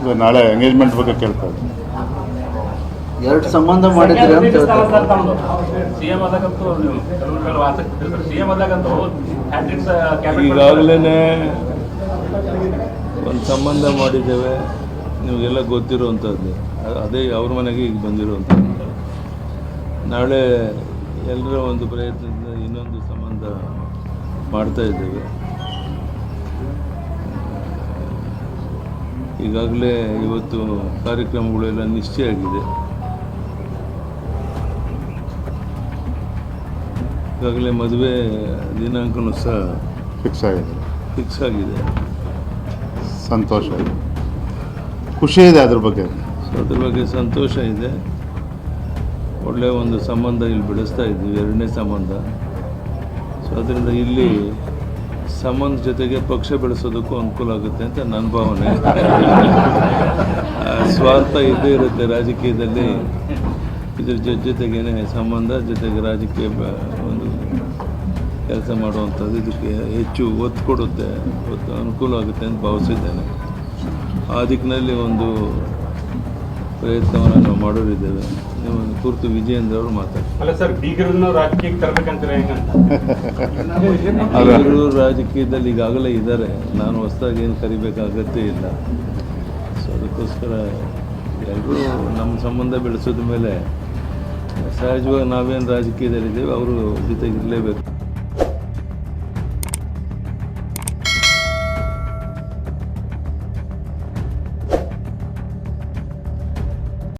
ಇದು ನಾಳೆ ಎಂಗೇಜ್ಮೆಂಟ್ ಬಗ್ಗೆ ಕೇಳ್ತಾ ಇದ್ದೀನಿ. ಎರಡು ಸಂಬಂಧ ಮಾಡಿದ್ರೆ ಅಂತ ಈಗಾಗಲೇ ಒಂದು ಸಂಬಂಧ ಮಾಡಿದ್ದೇವೆ. ನಿಮಗೆಲ್ಲ ಗೊತ್ತಿರುವಂಥದ್ದು ಅದೇ ಅವ್ರ ಮನೆಗೆ ಈಗ ಬಂದಿರುವಂಥದ್ದು ನಾಳೆ ಎಲ್ಲರ ಒಂದು ಪ್ರಯತ್ನದಿಂದ ಇನ್ನೊಂದು ಸಂಬಂಧ ಮಾಡ್ತಾ ಇದ್ದೇವೆ. ಈಗಾಗಲೇ ಇವತ್ತು ಕಾರ್ಯಕ್ರಮಗಳೆಲ್ಲ ನಿಶ್ಚಯ ಆಗಿದೆ ಈಗಾಗಲೇ ಮದುವೆ ದಿನಾಂಕನೂ ಸಹ ಫಿಕ್ಸ್ ಆಗಿದೆ. ಫಿಕ್ಸ್ ಆಗಿದೆ. ಸಂತೋಷ ಇದೆ. ಖುಷಿ ಇದೆ ಅದ್ರ ಬಗ್ಗೆ. ಸೊ ಅದ್ರ ಬಗ್ಗೆ ಸಂತೋಷ ಇದೆ. ಒಳ್ಳೆಯ ಒಂದು ಸಂಬಂಧ ಇಲ್ಲಿ ಬೆಳೆಸ್ತಾ ಇದ್ದೀವಿ ಎರಡನೇ ಸಂಬಂಧ. ಸೊ ಅದರಿಂದ ಇಲ್ಲಿ ಸಂಬಂಧ ಜೊತೆಗೆ ಪಕ್ಷ ಬೆಳೆಸೋದಕ್ಕೂ ಅನುಕೂಲ ಆಗುತ್ತೆ ಅಂತ ನನ್ನ ಭಾವನೆ. ಸ್ವಾರ್ಥ ಇದ್ದೇ ಇರುತ್ತೆ ರಾಜಕೀಯದಲ್ಲಿ. ಇದ್ರ ಜೊತೆ ಜೊತೆಗೇನೆ ಸಂಬಂಧ, ಜೊತೆಗೆ ರಾಜಕೀಯ ಒಂದು ಕೆಲಸ ಮಾಡುವಂಥದ್ದು ಇದಕ್ಕೆ ಹೆಚ್ಚು ಒತ್ತು ಕೊಡುತ್ತೆ, ಒತ್ತು ಅನುಕೂಲ ಆಗುತ್ತೆ ಅಂತ ಭಾವಿಸಿದ್ದೇನೆ. ಆ ದಿಕ್ಕಿನಲ್ಲಿ ಒಂದು ಪ್ರಯತ್ನವನ್ನು ನಾವು ಮಾಡೋರಿದ್ದೇವೆ ಕುರಿತು ವಿಜಯೇಂದ್ರ ಅವರು ಮಾತಾಡ್ತಾರೆ. ರಾಜಕೀಯದಲ್ಲಿ ಈಗಾಗಲೇ ಇದ್ದಾರೆ. ನಾನು ಹೊಸದಾಗಿ ಏನು ಕರಿಬೇಕು ಅಗತ್ಯ ಇಲ್ಲ. ಸೊ ಅದಕ್ಕೋಸ್ಕರ ಎಲ್ಲರೂ ನಮ್ಮ ಸಂಬಂಧ ಬೆಳೆಸೋದ ಮೇಲೆ ಸಹಜವಾಗಿ ನಾವೇನು ರಾಜಕೀಯದಲ್ಲಿದ್ದೇವೆ ಅವರು ಜೊತೆಗಿರಲೇಬೇಕು.